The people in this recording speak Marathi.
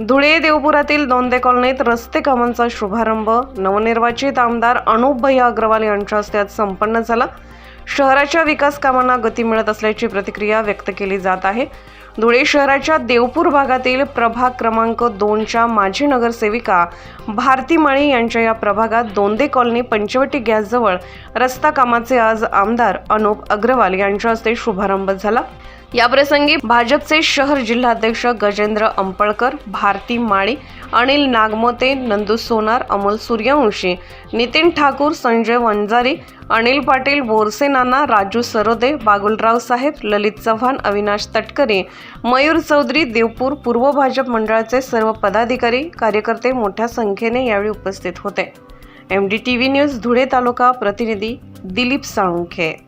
धुळे देवपुरातील दोंदे कॉलनीत रस्ते कामांचा शुभारंभ. नवनिर्वाचित आमदार अनुप भैया अग्रवाल यांच्या हस्ते आज संपन्न झाला. शहराच्या विकास कामांना गती मिळत असल्याची प्रतिक्रिया व्यक्त केली जात आहे. धुळे शहराच्या देवपूर भागातील प्रभाग क्रमांक दोनच्या माजी नगरसेविका भारती माळी यांच्या या प्रभागात दोंदे कॉलनी पंचवटी गॅसजवळ रस्ता कामाचे आज आमदार अनुप अग्रवाल यांच्या हस्ते शुभारंभ झाला. याप्रसंगी भाजपचे शहर जिल्हाध्यक्ष गजेंद्र अंपळकर भारती माळी अनिल नागमोते नंदू सोनार अमोल सूर्यवंशी नितीन ठाकूर संजय वंजारी अनिल पाटील बोरसेनाना राजू सरोदे बागुलराव साहेब ललित चव्हाण अविनाश तटकरे मयूर चौधरी देवपूर पूर्व भाजप मंडळाचे सर्व पदाधिकारी कार्यकर्ते मोठ्या संख्येने यावेळी उपस्थित होते. M D T V news Dhule taluka प्रतिनिधी दिलीप साळुंखे.